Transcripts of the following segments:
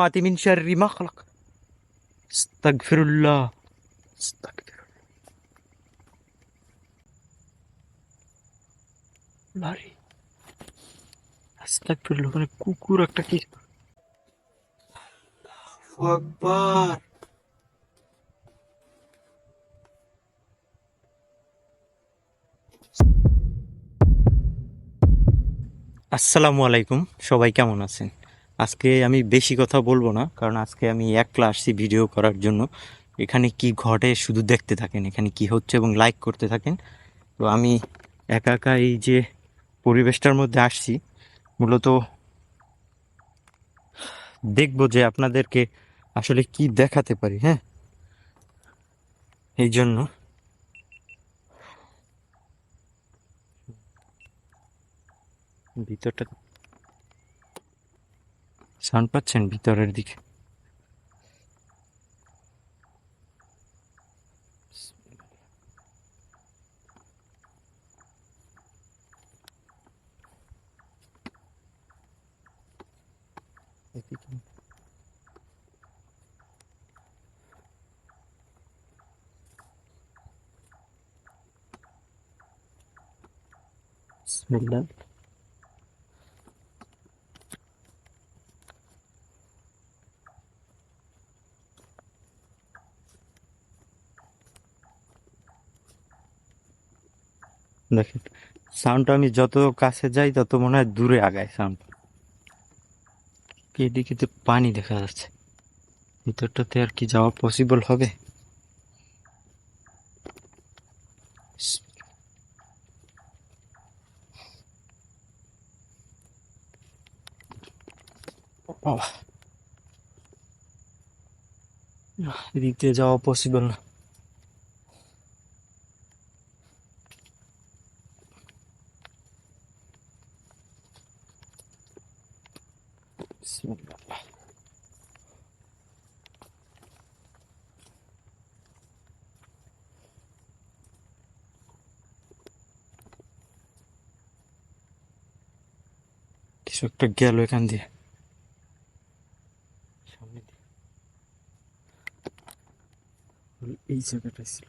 الطماطم من شر ما خلق استغفر الله استغفر الله রে আস্তাগফিরুল্লাহ ওখানে কুকুর একটা কি আকবার আসসালামু আলাইকুম সবাই কেমন আছেন আজকে আমি বেশি কথা বলব না, কারণ আজকে আমি একলা আসছি ভিডিও করার জন্য। এখানে কি ঘটে শুধু দেখতে থাকেন, এখানে কি হচ্ছে এবং লাইক করতে থাকেন। তো আমি একা একা এই যে পরিবেশটার মধ্যে আসছি, মূলত দেখব যে আপনাদেরকে আসলে কি দেখাতে পারি হ্যাঁ? এই জন্য। ভিতরটা সাউন্ড পাচ্ছেন ভিতরের দিকে? বিসমিল্লাহ। দেখেন। সাউন্ডটা আমি যত কাছে যাই, তত মনে হয় দূরে আগায় সাউন্ড এদিকে তো পানি দেখা যাচ্ছে। ভিতরটাতে আর কি যাওয়া পসিবল হবে? এদিক দিয়ে যাওয়া পসিবল না বিসমিল্লাহ। কিছু একটা গেল এখান দিয়ে। সামনে দিয়ে। এই জায়গাটা ছিল।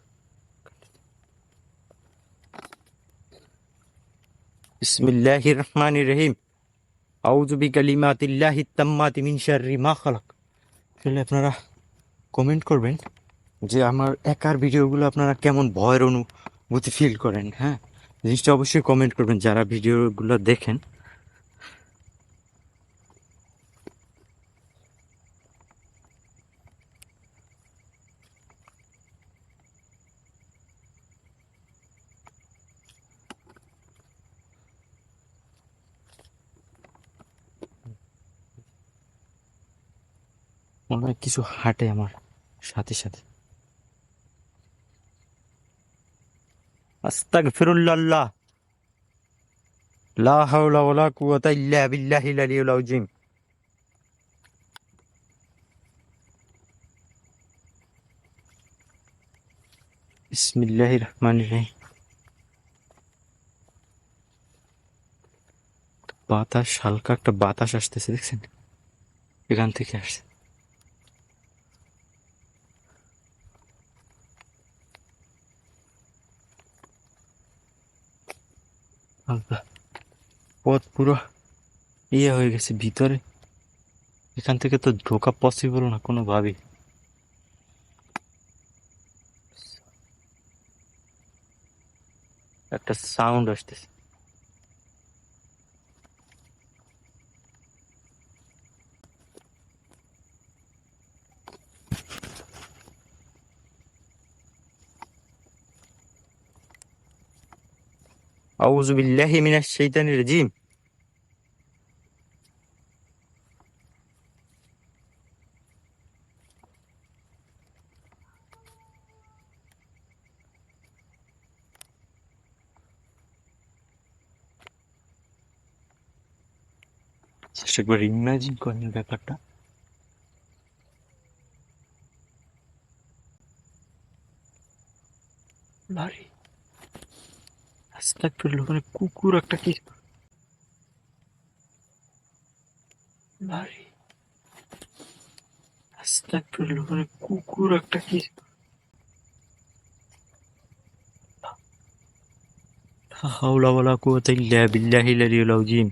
বিসমিল্লাহির রহমানির রহিম আউযু বিকালিমাতিল্লাহি আপনারা কমেন্ট করবেন যে আমার একার ভিডিওগুলো আপনারা কেমন ভয়ের অনুভূতি ফিল করেন হ্যাঁ? জিনিসটা অবশ্যই কমেন্ট করবেন যারা ভিডিওগুলো দেখেন। হয় কিছু হাঁটে আমার সাথে সাথে। আস্তাগফিরুল্লাহ। লা হাওলা ওয়ালা কুওয়াতা ইল্লা বিল্লাহিল আলিয়্যিল আযীম। বিসমিল্লাহির রহমানির রহিম। বাতাস, হালকা একটা বাতাস আসতেছে, দেখছেন? এখান থেকে আসছে। পথ পুরো ইয়ে হয়ে গেছে ভিতরে। এখান থেকে তো ঢোকা পসিবল না কোনোভাবেই। একটা সাউন্ড আসতেছে। أعوذ بالله من الشيطان الرجيم চেষ্টা করে ইমাজিন করেন ব্যাপারটা স্ট্যাক করলো মানে কুকুর একটা ولا قوة إلا بالله الذي العظيم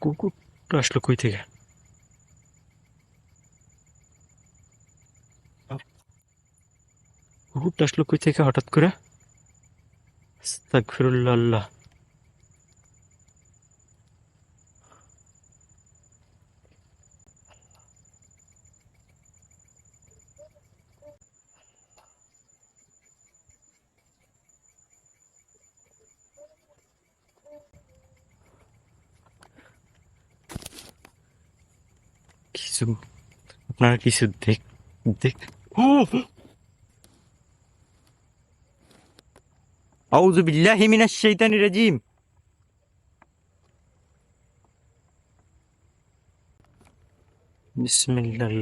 কুকুরটা আসলো কই থেকে? কুকুরটা আসলো কই থেকে হঠাৎ করে? আল্লাহ। আপনারা কিছু দেখ দেখ أعوذ بالله من الشيطان الرجيم بسم الله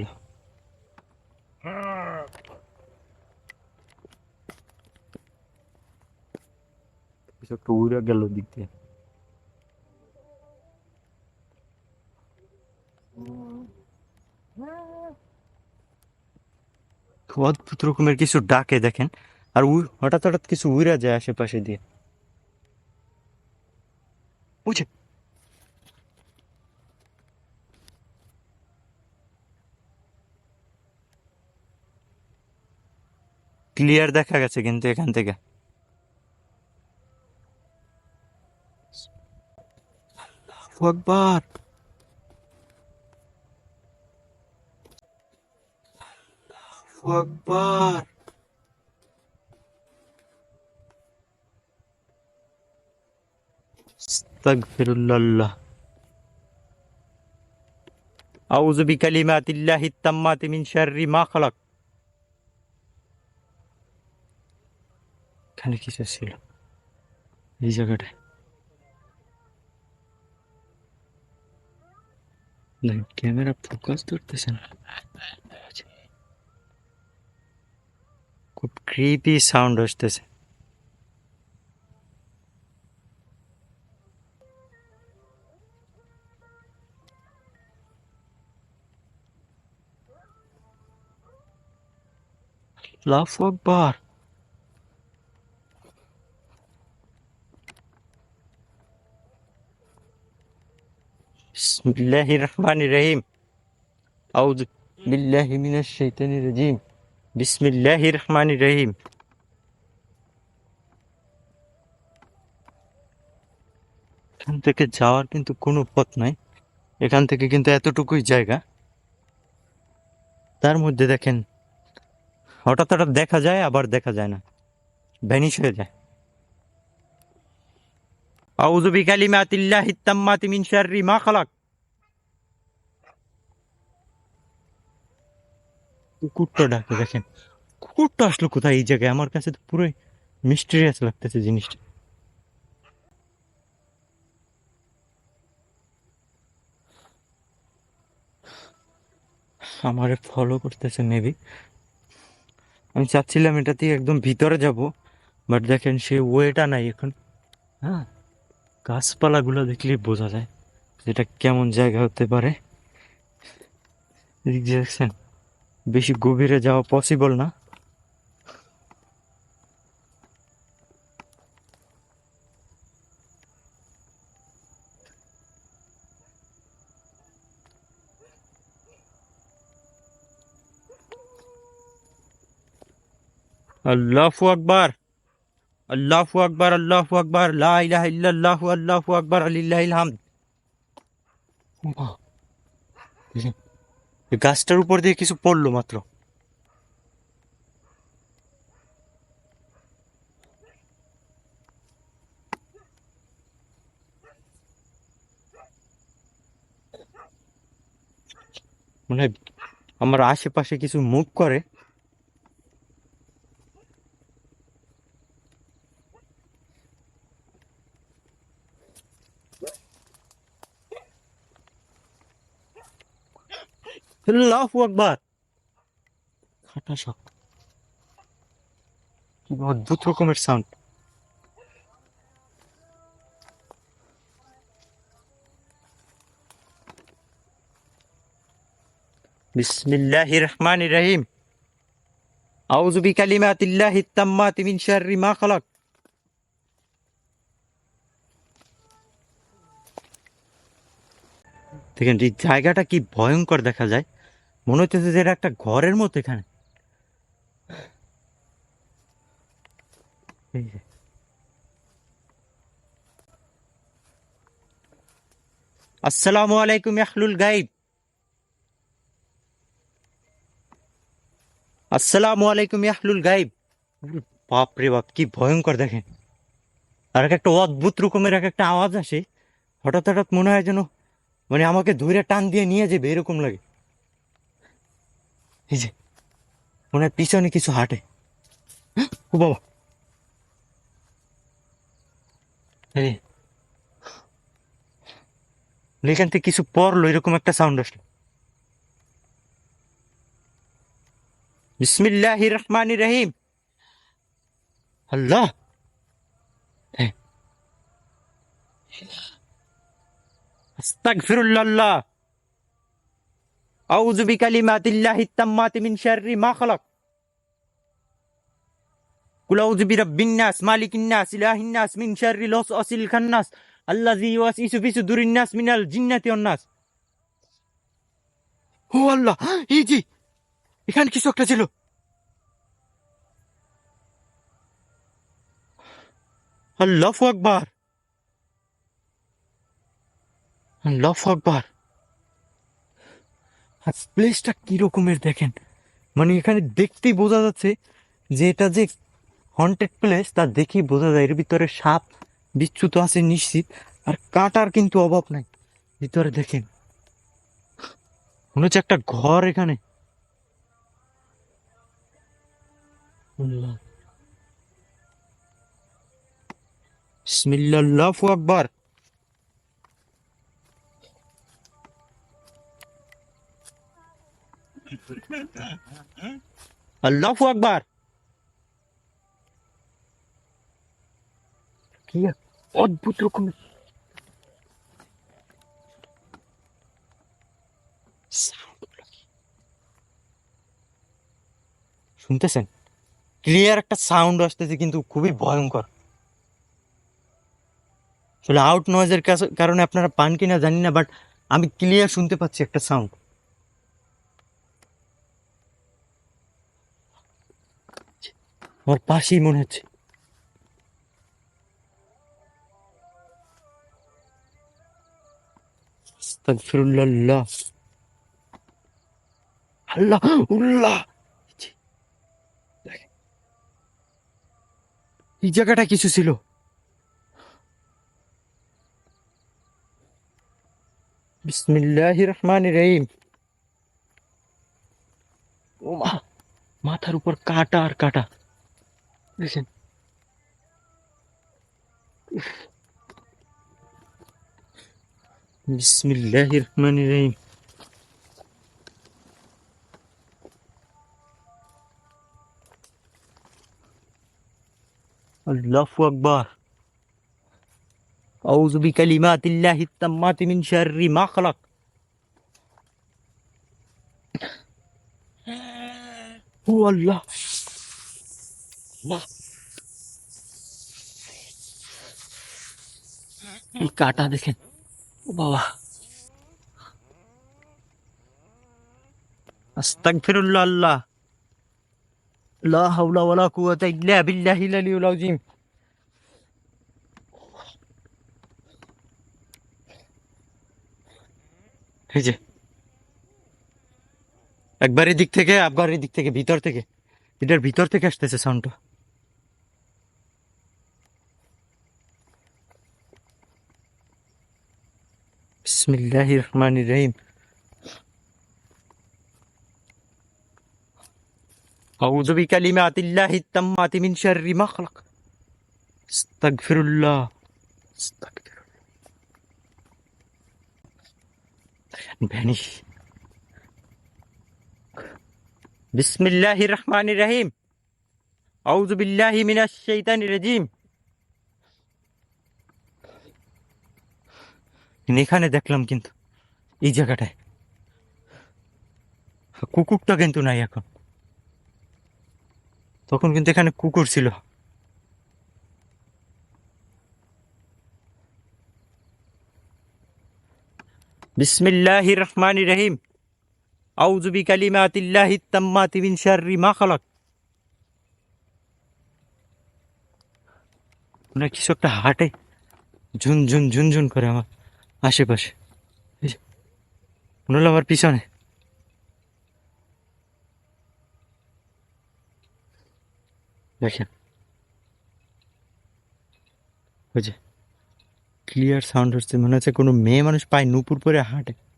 কিছু একটা উড়ে গেল দিক দিয়ে অদ্ভুত রকমের কিছু ডাকে দেখেন, আর উই- হঠাৎ হঠাৎ কিছু উড়া যায় আশেপাশে দিয়ে। বুঝে ক্লিয়ার দেখা গেছে কিন্তু এখান থেকে। আল্লাহু আকবার। আল্লাহু আকবার استغفر الله أعوذ بكلمات الله التامات من شر ما خلق এখানে কিছু ছিল এই জায়গাটায় না ক্যামেরা ফোকাস ধরতেছে না খুব ক্রিপি সাউন্ড আসতেছে আল্লাহু আকবার بسم الله الرحمن الرحيم أعوذ بالله من الشيطان الرجيم বিসমিল্লাহ রহমান রহিম এখান থেকে যাওয়ার কিন্তু কোনো পথ নাই। এখান থেকে কিন্তু এতটুকুই জায়গা। তার মধ্যে দেখেন, হঠাৎ হঠাৎ দেখা যায়, আবার দেখা যায় না। ভ্যানিশ হয়ে যায়। আউযু বিকালিমাতিল্লাহি তাম্মাতি মিন শাররি মা খালাক। কুকুরটা ডাকে, দেখেন। কুকুরটা আসলো কোথায়? এই জায়গায়। আমার কাছে তো পুরোই মিস্টেরিয়াস লাগতেছে জিনিসটা। আমারে ফলো করতেছে মেবি আমি চাচ্ছিলাম এটা দিয়ে একদম ভিতরে যাব বাট দেখেন সে ওয়েটা নাই এখন। হ্যাঁ গাছপালাগুলো দেখলেই বোঝা যায় যেটা কেমন জায়গা হতে পারে। দেখছেন বেশি গভীরে যাওয়া পসিবল না। আল্লাহু আকবার। আল্লাহু আকবার আল্লাহু আকবার লা ইলাহা ইল্লাল্লাহু আল্লাহু আকবার আলিল্লাহিল হামদ। ওমা, দেখেন, এই গাছটার উপর দিয়ে কিছু পড়ল মাত্র। মনে হয় আমার আশেপাশে কিছু মুভ করে। আল্লাহু আকবার খাটা শখ কি অদ্ভুত রকমের সাউন্ড বিসমিল্লাহির রহমানির রহিম আউযু বিকালিমাতিল্লাহিত তাম্মাতি মিন শাররি মা খালাক দেখেন এই জায়গাটা কি ভয়ঙ্কর দেখা যায়। মনে হচ্ছে যে একটা ঘরের মতো এখানে। আসসালামু আলাইকুম ইয়াহলুল গাইব। আসসালামু আলাইকুম ইয়াহলুল গাইব। বাপ রে বাপ, কি ভয়ঙ্কর দেখেন। আর এক একটা অদ্ভুত রকমের এক একটা আওয়াজ আসে। হঠাৎ হঠাৎ মনে হয় যেন মানে আমাকে ধরে টান দিয়ে নিয়ে যাবে, এরকম লাগে। এই যে, মনে হয় পিছনে কিছু হাঁটে। ও বাবা। এখান থেকে কিছু পড়ল, এরকম একটা সাউন্ড আসলো। বিসমিল্লাহ রহমান রহিম আল্লাহ। হ্যাঁ। আস্তাগফিরুল্লাহ আউযু বিকালিমাতিল্লাহি তাম্মাতি মিন শাররি মা খালাক কুল আউযু বিরাব্বিন নাস মালিকিন নাস ইলাহিন নাস মিন শাররি লসওয়াসিল খান্নাস আল্লাযী ইউওয়াসউসু ফি সুদুরিন নাস মিনাল জিন্নাতি ওয়ান নাস ও আল্লাহ এই যে এখানে কিছু একটা ছিল আল্লাহ আকবার আল্লাহ আকবার আর প্লেসটা কি রকমের দেখেন? মানে এখানে দেখতেই বোঝা যাচ্ছে যে এটা যে হন্টেড প্লেস তা দেখেই বোঝা যায়। এর ভিতরে সাপ বিচ্ছু আছে নিশ্চিত, আর কাটার কিন্তু অভাব নাই। ভিতরে দেখেন। মনে হচ্ছে একটা ঘর এখানে। বিসমিল্লাহ আকবার। আল্লাহ আকবার কি এক অদ্ভুত রকমের sound গুলো কি? শুনতেছেন? ক্লিয়ার একটা সাউন্ড আসতেছে কিন্তু খুবই ভয়ঙ্কর। আসলে আউট নয়েজের কারণে আপনারা পান কিনা জানি না বাট আমি ক্লিয়ার শুনতে পাচ্ছি একটা সাউন্ড আমার পাশেই মনে হচ্ছে। এই জায়গাটা কিছু ছিল। বিসমিল্লাহ রহমান রহিম ও মাথার উপর কাটা আর কাটা। দেখেন বিসমিল্লাহ রহমান রহিম আল্লাহু আকবার أعوذ بكلمات الله التامات من شر ما خلق هو الله الله এই কাটা দেখেন। ও বাবা। আস্তাগফিরুল্লাহ, আল্লাহ। লা হাওলা ওয়ালা কুওয়াতা ইল্লা বিল্লাহিল আলিয়্যিল আযীম। এই যে। একবার এদিক থেকে একবার এদিক থেকে, ভিতর থেকে এটার ভিতর থেকে আসতেছে সাউন্ডটা بسم الله الرحمن الرحيم. أعوذ بكلمات الله التمات من شر ما خلق. استغفر الله. استغفر الله. بسم الله الرحمن الرحيم. أعوذ بالله من الشيطان الرجيم. রাজিম এখানে দেখলাম কিন্তু এই জায়গাটায়। কুকুরটা কিন্তু নাই এখন। তখন কিন্তু এখানে কুকুর ছিল। বিসমিল্লাহির রহমানির রহিম। আউযু বিকালিমাতিল্লাহিত তাম্মাতি মিন শাররি মা খালাক। কিছু একটা হাটে। ঝুন ঝুন ঝুন ঝুন করে আমার। আশেপাশে। মনে হলো আমার পিছনে। দেখেন। ওই যে ক্লিয়ার সাউন্ড হচ্ছে, মনে হচ্ছে কোনো মেয়ে মানুষ পায় নুপুর পরে হাঁটে।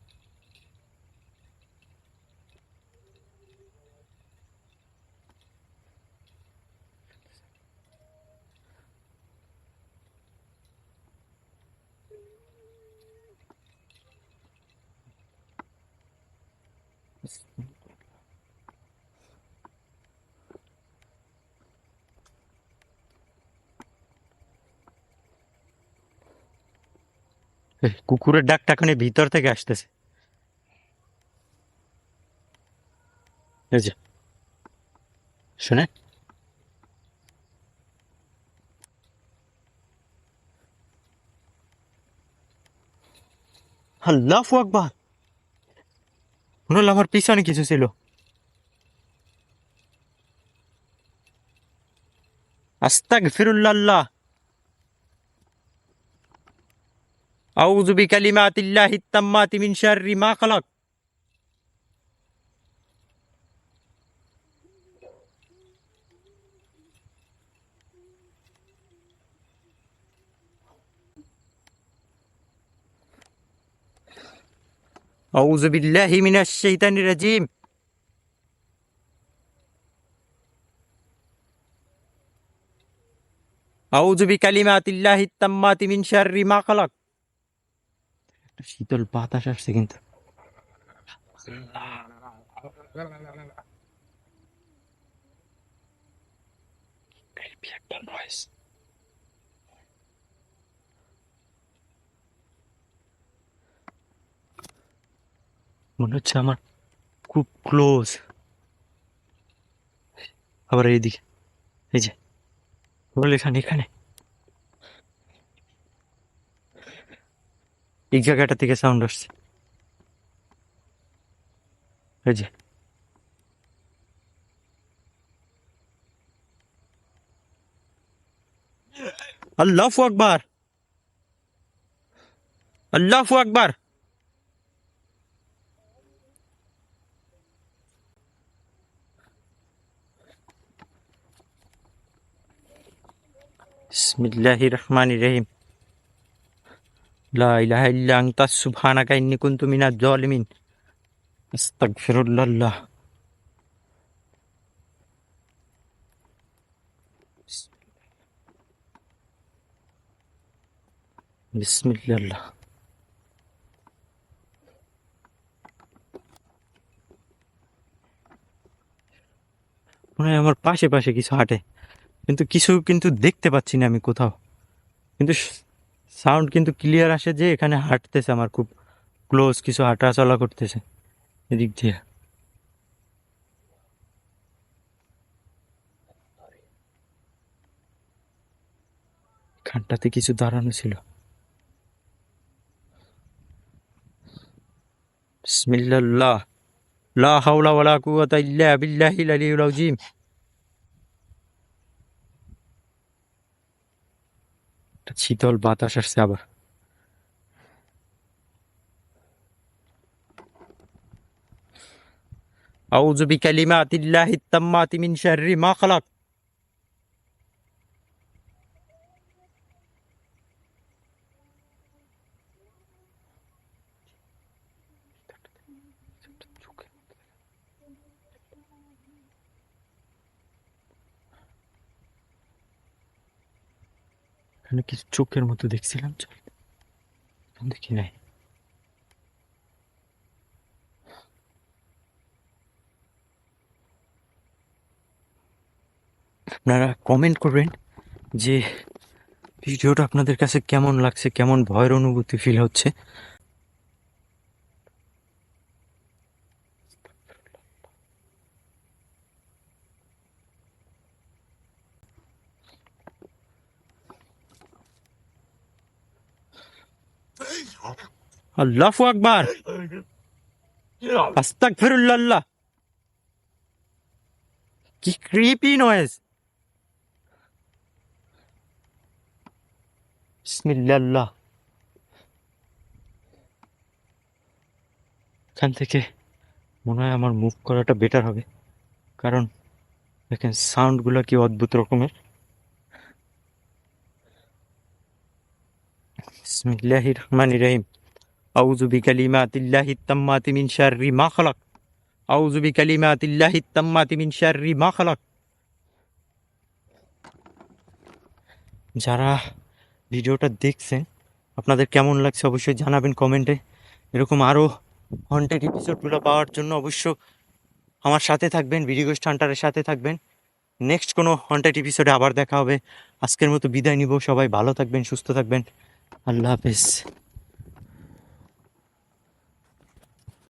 কুকুরের ডাকটা এখন ভিতর থেকে আসতেছে। শুনে? আল্লাহ আকবার! মনে আমার পিছনে কিছু ছিল। আস্তাক ফিরুল্লাহ আউযু বিকালিমাতিল্লাহিত তাম্মাতি মিন শাররি মা খালাক। أعوذ بالله من الشيطان الرجيم أعوذ بكلمات الله التامات من شر ما خلق একটা শীতল বাতাস আসছে কিন্তু Creepy একটা noise. মনে হচ্ছে আমার খুব ক্লোজ আবার এইদিকে, এই যে, বলে এখানে এখানে। এই জায়গাটা থেকে সাউন্ড আসছে। এই যে। আল্লাহ আকবার। আল্লাহ আকবার। بسم الله الرحمن الرحيم لا إله إلا أنت سبحانك إني كنت من الظالمين أستغفر الله الله بسم الله الله মানে আমার পাশে পাশে কিছু হাঁটে। কিন্তু কিছু কিন্তু দেখতে পাচ্ছি না আমি কোথাও। কিন্তু সাউন্ড কিন্তু ক্লিয়ার আসে যে এখানে হাঁটতেছে আমার খুব ক্লোজ কিছু হাঁটা চলা করতেছে এদিক দিয়ে। খানটাতে কিছু দাঁড়ানো ছিল। বিসমিল্লাহ, লা হাওলা ওয়ালা কুওয়াতা ইল্লা বিল্লাহিল আলিয়্যিল আযীম। একটা শীতল বাতাস আসছে আবার أعوذ بكلمات الله التامات من شر ما খালাক এখানে কিছু চোখের মতো দেখছিলাম দেখি নাই। আপনারা কমেন্ট করবেন যে, ভিডিওটা আপনাদের কাছে কেমন লাগছে, কেমন ভয়ের অনুভূতি ফিল হচ্ছে। আল্লাহু আকবার। আস্তাগফিরুল্লাহ। কি ক্রিপি নয়েজ বিসমিল্লাহ। এখান থেকে মনে হয় আমার মুভ করাটা বেটার হবে। কারণ দেখেন সাউন্ডগুলো কি অদ্ভুত রকমের। বিসমিল্লাহির রহমানির রহিম। আউযু বিকালিমাতিল্লাহি তাম্মাতি মিন শাররি মা খালাক আউযু বিকালিমাতিল্লাহি তাম্মাতি মিন শাররি মা খালাক যারা ভিডিওটা দেখছেন, আপনাদের কেমন লাগছে অবশ্যই জানাবেন কমেন্টে। এরকম আরও হন্টেড এপিসোডগুলো পাওয়ার জন্য অবশ্য আমার সাথে থাকবেন, ভিডিও হান্টারের সাথে থাকবেন। নেক্সট কোনো হন্টেড এপিসোডে আবার দেখা হবে। আজকের মতো বিদায় নিব। সবাই ভালো থাকবেন, সুস্থ থাকবেন। আল্লাহ হাফেজ।